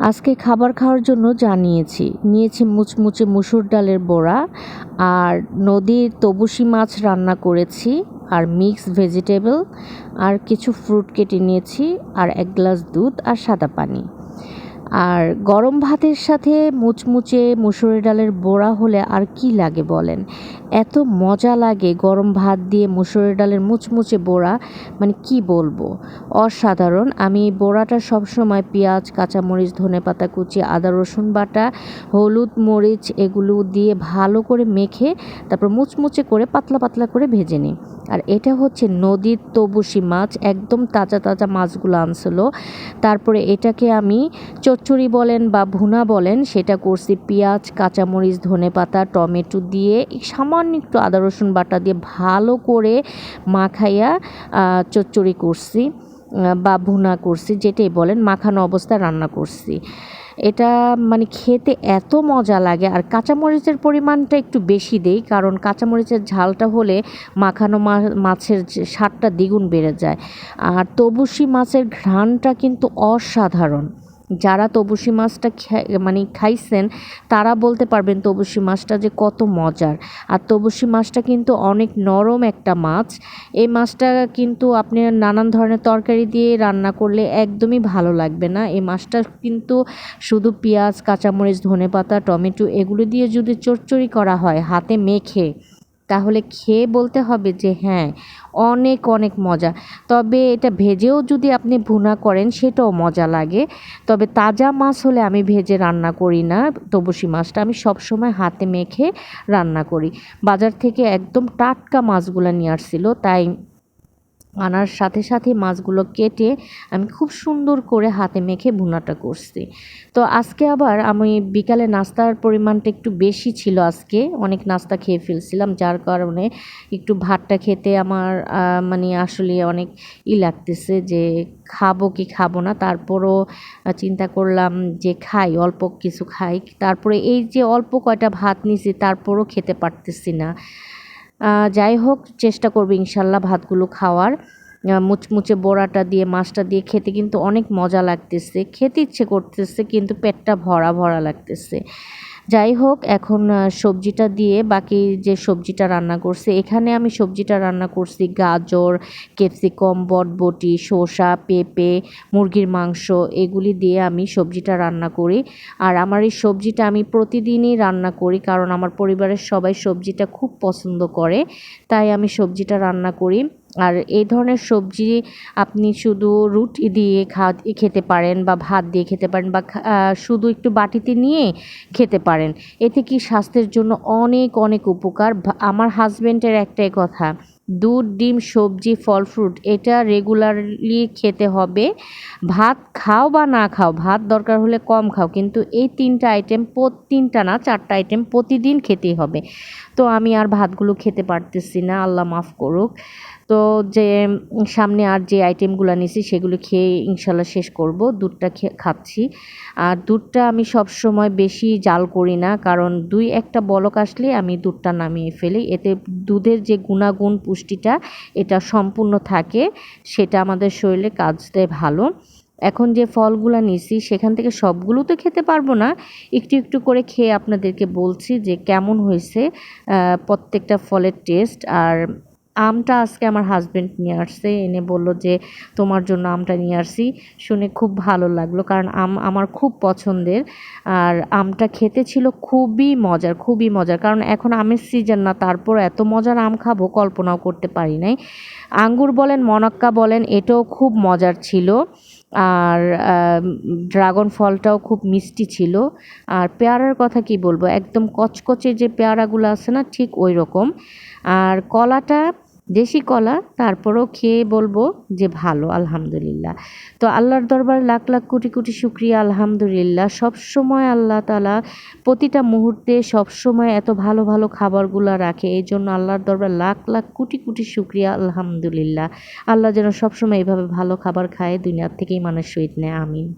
আজকে খাবার খাওয়ার জন্য যা নিয়েছি। নিয়েছি মুচমুচে মুসুর ডালের বড়া আর নদীর তবুসি মাছ রান্না করেছি আর মিক্স ভেজিটেবল আর কিছু ফ্রুট কেটে নিয়েছি আর এক গ্লাস দুধ আর সাদা পানি। আর গরম ভাতের সাথে মুচমুচে মুসুরি ডালের বড়া হলে আর কি লাগে বলেন? এত মজা লাগে গরম ভাত দিয়ে মুসুরি ডালের মুচমুচে বড়া মানে কি বলব? অসাধারণ। আমি বড়াটা সবসময় পেঁয়াজ, কাঁচামরিচ ধনে পাতা কুচি, আদা, রসুন বাটা, হলুদ, মরিচ এগুলো দিয়ে ভালো করে মেখে তারপর মুচমুচে করে পাতলা পাতলা করে ভেজে নিই। আর এটা হচ্ছে নদীর তবুশি মাছ, একদম তাজা তাজা মাছগুলো আনছিল। তারপরে এটাকে আমি চচ্চড়ি বলেন বা ভুনা বলেন, সেটা করছি পেঁয়াজ, কাঁচামরিচ, ধনে পাতা, টমেটো দিয়ে সামান্য একটু আদা, রসুন বাটা দিয়ে ভালো করে মাখাইয়া চচ্চড়ি করছি বা ভুনা করছি, যেটাই বলেন, মাখানো অবস্থায় রান্না করছি। এটা মানে খেতে এত মজা লাগে, আর কাঁচামরিচের পরিমাণটা একটু বেশি দেই, কারণ কাঁচামরিচের ঝালটা হলে মাখানো মাছের স্বাদটা দ্বিগুণ বেড়ে যায়। আর তবুশি মাছের ঘ্রাণটা কিন্তু অসাধারণ। যারা তবুশি মাছটা মানে খাইছেন, তারা বলতে পারবেন তবুশি মাছটা যে কত মজার। আর তবুশি মাছটা কিন্তু অনেক নরম একটা মাছ। এই মাছটা কিন্তু আপনি নানান ধরনের তরকারি দিয়ে রান্না করলে একদমই ভালো লাগবে না। এই মাছটা কিন্তু শুধু পেঁয়াজ, কাঁচামরিচ ধনে পাতা টমেটো, এগুলো দিয়ে যদি চচ্চড়ি করা হয়, হাতে মেখে তাহলে খেয়ে বলতে হবে যে হ্যাঁ অনেক অনেক মজা। তবে এটা ভেজেও যদি আপনি ভুনা করেন, সেটাও মজা লাগে। তবে তাজা মাছ হলে আমি ভেজে রান্না করি না। তবসি মাছটা আমি সবসময় হাতে মেখে রান্না করি। বাজার থেকে একদম টাটকা মাছগুলো নিয়ে আসছিল, তাই আনার সাথে সাথে মাছগুলো কেটে আমি খুব সুন্দর করে হাতে মেখে ভুনাটা করছি। তো আজকে আবার আমি বিকালে নাস্তার পরিমাণটা একটু বেশি ছিল আজকে, অনেক নাস্তা খেয়ে ফেলছিলাম, যার কারণে একটু ভাতটা খেতে আমার মানে আসলে অনেক ই লাগতেছে যে খাব কি খাব না। তারপরও চিন্তা করলাম যে খাই, অল্প কিছু খাই। তারপরে এই যে অল্প কয়টা ভাত নিছি তারপরও খেতে পারতেছি না। যাই হোক, চেষ্টা করবে ইনশাল্লাহ ভাতগুলো খাওয়ার। মুচমুচে বড়াটা দিয়ে, মাছটা দিয়ে খেতে কিন্তু অনেক মজা লাগতেছে। খেতে ইচ্ছে করতেছে, কিন্তু পেটটা ভরা ভরা লাগতেছে। যাই হোক, এখন সবজিটা দিয়ে বাকি যে সবজিটা রান্না করছি, এখানে আমি সবজিটা রান্না করছি গাজর, ক্যাপসিকম, বটবটি, শসা, পেঁপে, মুরগির মাংস, এগুলি দিয়ে আমি সবজিটা রান্না করি। আর আমার এই সবজিটা আমি প্রতিদিনই রান্না করি, কারণ আমার পরিবারের সবাই সবজিটা খুব পছন্দ করে, তাই আমি সবজিটা রান্না করি। আর এই ধরনের সবজি আপনি শুধু রুটি দিয়ে খা খেতে পারেন বা ভাত দিয়ে খেতে পারেন বা শুধু একটু বাটিতে নিয়ে খেতে পারেন। এতে কি স্বাস্থ্যের জন্য অনেক অনেক উপকার? আমার হাজব্যান্ডের একটাই কথা, দুধ, ডিম, সবজি, ফল, ফ্রুট, এটা রেগুলারলি খেতে হবে। ভাত খাও বা না খাও, ভাত দরকার হলে কম খাও, কিন্তু এই তিনটা আইটেম তিনটা না, চারটা আইটেম প্রতিদিন খেতেই হবে। তো আমি আর ভাতগুলো খেতে পারতেছি না, আল্লাহ মাফ করুক। তো যে সামনে আর যে আইটেমগুলো নিছি সেগুলো খেয়ে ইনশাল্লাহ শেষ করব। দুধটা খাচ্ছি। আর দুধটা আমি সব সময় বেশি জাল করি না, কারণ দুই একটা বলক আসলে আমি দুধটা নামিয়ে ফেলি। এতে দুধের যে গুণাগুণ পুষ্টিটা, এটা সম্পূর্ণ থাকে, সেটা আমাদের শরীরে কাজ দেয় ভালো। এখন যে ফলগুলো নিছি, সেখান থেকে সবগুলো তো খেতে পারব না। একটু একটু করে খেয়ে আপনাদেরকে বলছি যে কেমন হয়েছে প্রত্যেকটা ফলের টেস্ট। আর আমটা আজকে আমার হাজব্যান্ড নিয়ে আসছে। এনে বলল যে, তোমার জন্য আমটা নিয়ে আসছি। শুনে খুব ভালো লাগল, কারণ আম আমার খুব পছন্দের। আর আমটা খেতে ছিল খুবই মজার খুবই মজার। কারণ এখন আমের সিজন না, তারপর এত মজার আম খাব, কল্পনাও করতে পারি নাই। আঙ্গুর বলেন, মনক্কা বলেন, এটাও খুব মজার ছিল। আর ড্রাগন ফলটাও খুব মিষ্টি ছিল। আর পেয়ারার কথা কি বলব, একদম কচকচে যে পেয়ারাগুলো আছে না, ঠিক ওই রকম আর কলাটা দেশি কলা, তারপরও খেয়ে বলব যে ভালো, আলহামদুলিল্লাহ। তো আল্লাহর দরবার লাখ লাখ কোটি কোটি শুক্রিয়া, আলহামদুলিল্লাহ। সব সময় আল্লাহ তালা প্রতিটা মুহূর্তে সব সময় এত ভালো ভালো খাবারগুলো রাখে। এই জন্য আল্লাহর দরবার লাখ লাখ কোটি কোটি শুক্রিয়া, আলহামদুলিল্লাহ। আল্লাহ যেন সবসময় এইভাবে ভালো খাবার খায়, দুনিয়ার থেকেই মানুষ শহীদ নেয়, আমিন।